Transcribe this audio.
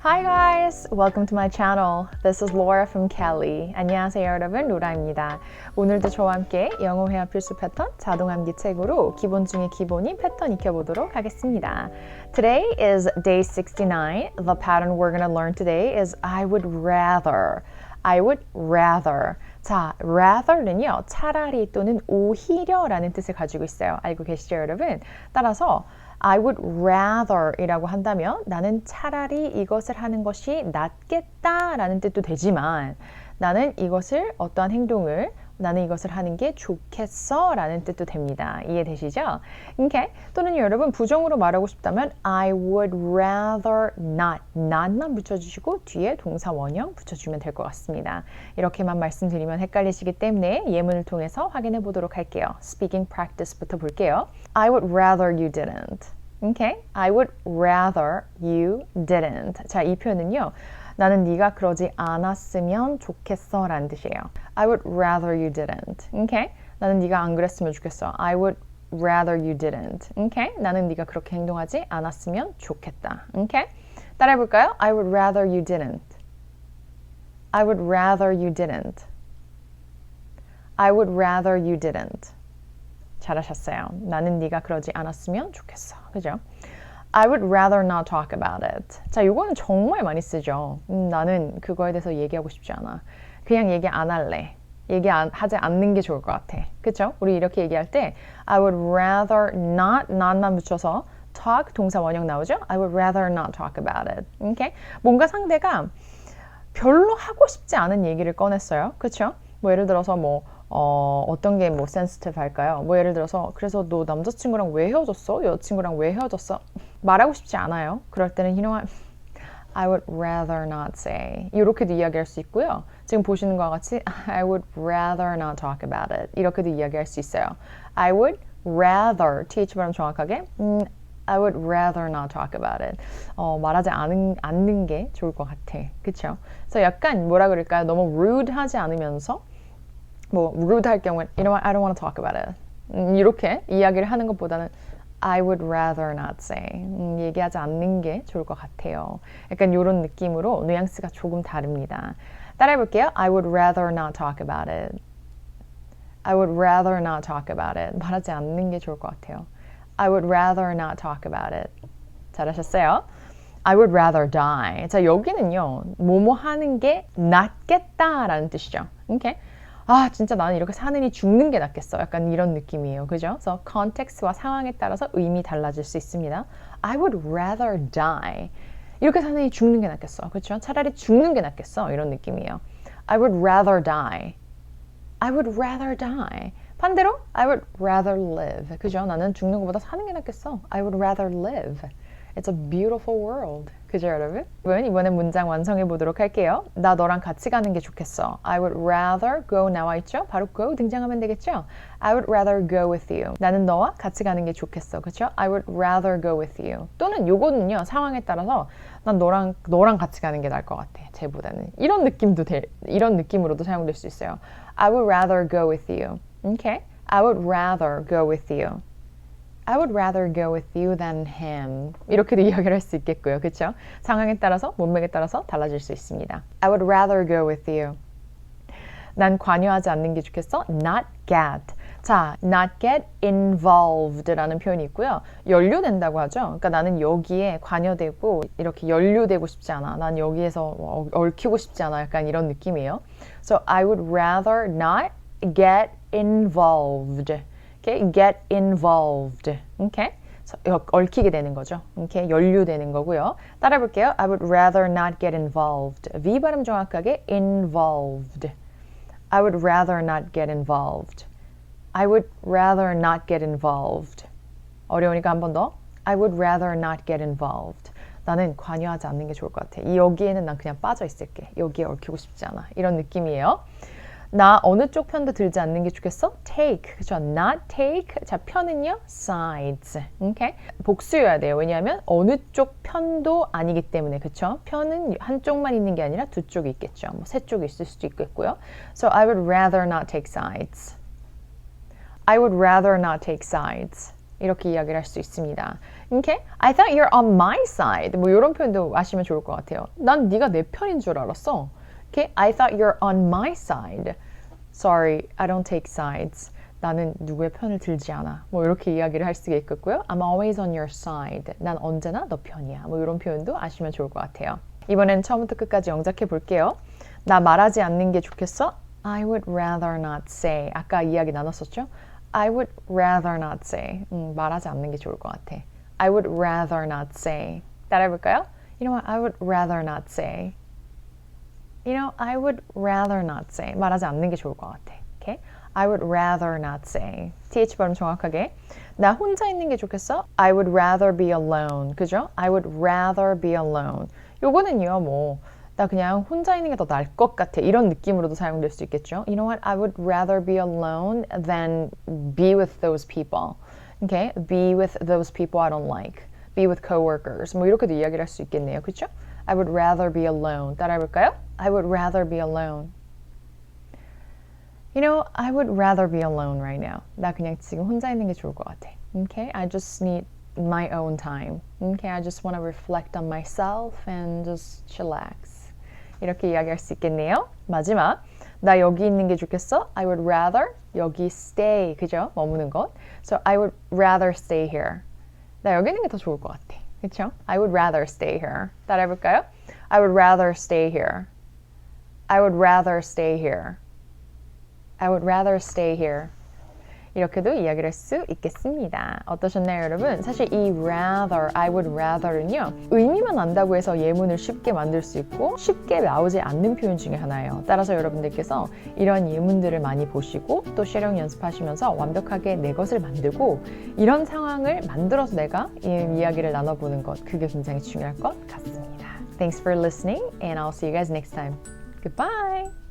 Hi guys! Welcome to my channel. This is Laura from Kelly. 안녕하세요 여러분, 로라입니다. 오늘도 저와 함께 영어 회화 필수 패턴 자동 암기 책으로 기본 중에 기본인 패턴 익혀보도록 하겠습니다. Today is day 69. The pattern we're gonna learn today is I would rather. I would rather. 자, rather는요, 차라리 또는 오히려 라는 뜻을 가지고 있어요. 알고 계시죠, 여러분? 따라서 I would rather 이라고 한다면 나는 차라리 이것을 하는 것이 낫겠다라는 뜻도 되지만 나는 이것을 어떠한 행동을 나는 이것을 하는 게 좋겠어 라는 뜻도 됩니다. 이해되시죠? 오케이. 또는 여러분 부정으로 말하고 싶다면 I would rather not not만 붙여주시고 뒤에 동사 원형 붙여주면 될 것 같습니다. 이렇게만 말씀드리면 헷갈리시기 때문에 예문을 통해서 확인해 보도록 할게요. Speaking practice부터 볼게요. I would rather you didn't. Okay? I would rather you didn't. 자, 이 표현은요. 나는 네가 그러지 않았으면 좋겠어 라는 뜻이에요. I would rather you didn't. Okay? 나는 네가 안 그랬으면 좋겠어. I would rather you didn't. Okay? 나는 네가 그렇게 행동하지 않았으면 좋겠다. Okay? 따라해 볼까요? I would rather you didn't. I would rather you didn't. I would rather you didn't. 잘하셨어요. 나는 네가 그러지 않았으면 좋겠어. 그죠? I would rather not talk about it. 자, 이거는 정말 많이 쓰죠. 음, 나는 그거에 대해서 얘기하고 싶지 않아. 그냥 얘기 안 할래. 얘기 안, 하지 않는 게 좋을 것 같아. 그쵸? 우리 이렇게 얘기할 때 I would rather not, not만 붙여서 talk 동사 원형 나오죠? I would rather not talk about it. Okay? 뭔가 상대가 별로 하고 싶지 않은 얘기를 꺼냈어요. 그쵸? 뭐 예를 들어서 뭐 어, 어떤 게 뭐 센스티브 할까요? 뭐 예를 들어서 그래서 너 남자친구랑 왜 헤어졌어? 여자친구랑 왜 헤어졌어? 말하고 싶지 않아요. 그럴 때는 you know what? I would rather not say. 이렇게도 이야기할 수 있고요. 지금 보시는 것과 같이 I would rather not talk about it. 이렇게도 이야기할 수 있어요. I would rather, th 발음 정확하게 음, I would rather not talk about it. 어, 말하지 않은, 않는 게 좋을 것 같아. 그쵸? 그래서 약간 뭐라 그럴까요? 너무 rude 하지 않으면서 뭐 rude 할 경우에 you know what, I don't want to talk about it. 음, 이렇게 이야기를 하는 것보다는 I would rather not say. 음, 얘기하지 않는 게 좋을 것 같아요. 약간 이런 느낌으로 뉘앙스가 조금 다릅니다. 따라해 볼게요. I would rather not talk about it. I would rather not talk about it. 말하지 않는 게 좋을 것 같아요. I would rather not talk about it. 잘하셨어요. I would rather die. 자, 여기는요. 뭐뭐 하는 게 낫겠다라는 뜻이죠. 오케이? 아 진짜 나는 이렇게 사느니 죽는 게 낫겠어. 약간 이런 느낌이에요. 그죠? 그래서 컨텍스트와 상황에 따라서 의미 달라질 수 있습니다. I would rather die. 이렇게 사느니 죽는 게 낫겠어. 그렇죠? 차라리 죽는 게 낫겠어. 이런 느낌이에요. I would rather die. I would rather die. 반대로 I would rather live. 그죠? 나는 죽는 것보다 사는 게 낫겠어. I would rather live It's a beautiful world. 그죠, 여러분? 이번에 문장 완성해 보도록 할게요. 나 너랑 같이 가는 게 좋겠어. I would rather go 나와 있죠? 바로 go 등장하면 되겠죠? I would rather go with you. 나는 너와 같이 가는 게 좋겠어. 그렇죠? I would rather go with you. 또는 요거는요. 상황에 따라서 난 너랑 너랑 같이 가는 게 나을 것 같아. 쟤보다는. 이런 느낌도 돼. 이런 느낌으로도 사용될 수 있어요. I would rather go with you. Okay? I would rather go with you. I would rather go with you than him. 이렇게도 이야기를 할 수 있겠고요. 그렇죠? 상황에 따라서, 몸매에 따라서 달라질 수 있습니다. I would rather go with you. 난 관여하지 않는 게 좋겠어. Not get. 자, not get involved라는 표현이 있고요. 연루된다고 하죠. 그러니까 나는 여기에 관여되고 이렇게 연루되고 싶지 않아. 난 여기에서 얽히고 싶지 않아. 약간 이런 느낌이에요. So I would rather not get involved. Okay, get involved. Okay, 얽히게 되는 거죠. Okay, 연루되는 거고요. 따라 볼게요. I would rather not get involved. V 발음 정확하게 involved. I would rather not get involved. I would rather not get involved. 어려우니까 한 번 더. I would rather not get involved. 나는 관여하지 않는 게 좋을 것 같아. 여기에는 난 그냥 빠져 있을게. 여기에 얽히고 싶지 않아. 이런 느낌이에요. 나 어느 쪽 편도 들지 않는 게 좋겠어? take. 그죠? not take. 자, 편은요? sides. 오케이? 복수여야 돼요. 왜냐하면 어느 쪽 편도 아니기 때문에. 그쵸? 편은 한쪽만 있는 게 아니라 두 쪽이 있겠죠. 뭐 세 쪽이 있을 수도 있겠고요. So I would rather not take sides. I would rather not take sides. 이렇게 이야기를 할 수 있습니다. Okay? I thought you're on my side. 뭐 이런 표현도 아시면 좋을 것 같아요. 난 네가 내 편인 줄 알았어. Okay? I thought you're on my side. Sorry, I don't take sides. 나는 누구의 편을 들지 않아. 뭐 이렇게 이야기를 할 수가 있겠고요. I'm always on your side. 난 언제나 너 편이야. 뭐 이런 표현도 아시면 좋을 것 같아요. 이번엔 처음부터 끝까지 영작해 볼게요. 나 말하지 않는 게 좋겠어? I would rather not say. 아까 이야기 나눴었죠? I would rather not say. 음, 말하지 않는 게 좋을 것 같아. I would rather not say. 따라해볼까요? You know what? I would rather not say. You know, I would rather not say. 말하지 않는 게 좋을 것 같아. Okay? I would rather not say. th 발음 정확하게. 나 혼자 있는 게 좋겠어? I would rather be alone. 그죠? I would rather be alone. 요거는요, 뭐, 나 그냥 혼자 있는 게 더 나을 것 같아. 이런 느낌으로도 사용될 수 있겠죠. You know what? I would rather be alone than be with those people. Okay? Be with those people I don't like. Be with coworkers. 뭐 이렇게도 이야기를 할 수 있겠네요. 그렇죠? I would rather be alone. 따라해 볼까요? I would rather be alone. You know, I would rather be alone right now. 나 그냥 지금 혼자 있는 게 좋을 것 같아. Okay? I just need my own time. Okay? I just want to reflect on myself and just chillax. 이렇게 이야기할 수 있겠네요. 마지막. 나 여기 있는 게 좋겠어? I would rather 여기 stay. 그죠? 머무는 것. So I would rather stay here. 나 여기 있는 게 더 좋을 것 같아. 그렇죠? I would rather stay here. 따라해 볼까요? I would rather stay here. I would rather stay here. I would rather stay here. 이렇게도 이야기를 할 수 있겠습니다. 어떠셨나요, 여러분? 사실 이 rather, I would rather는요, 의미만 안다고 해서 예문을 쉽게 만들 수 있고 쉽게 나오지 않는 표현 중에 하나예요. 따라서 여러분들께서 이런 예문들을 많이 보시고 또 쉐령 연습하시면서 완벽하게 내 것을 만들고 이런 상황을 만들어서 내가 이 이야기를 나눠보는 것, 그게 굉장히 중요할 것 같습니다. Thanks for listening and I'll see you guys next time. Goodbye!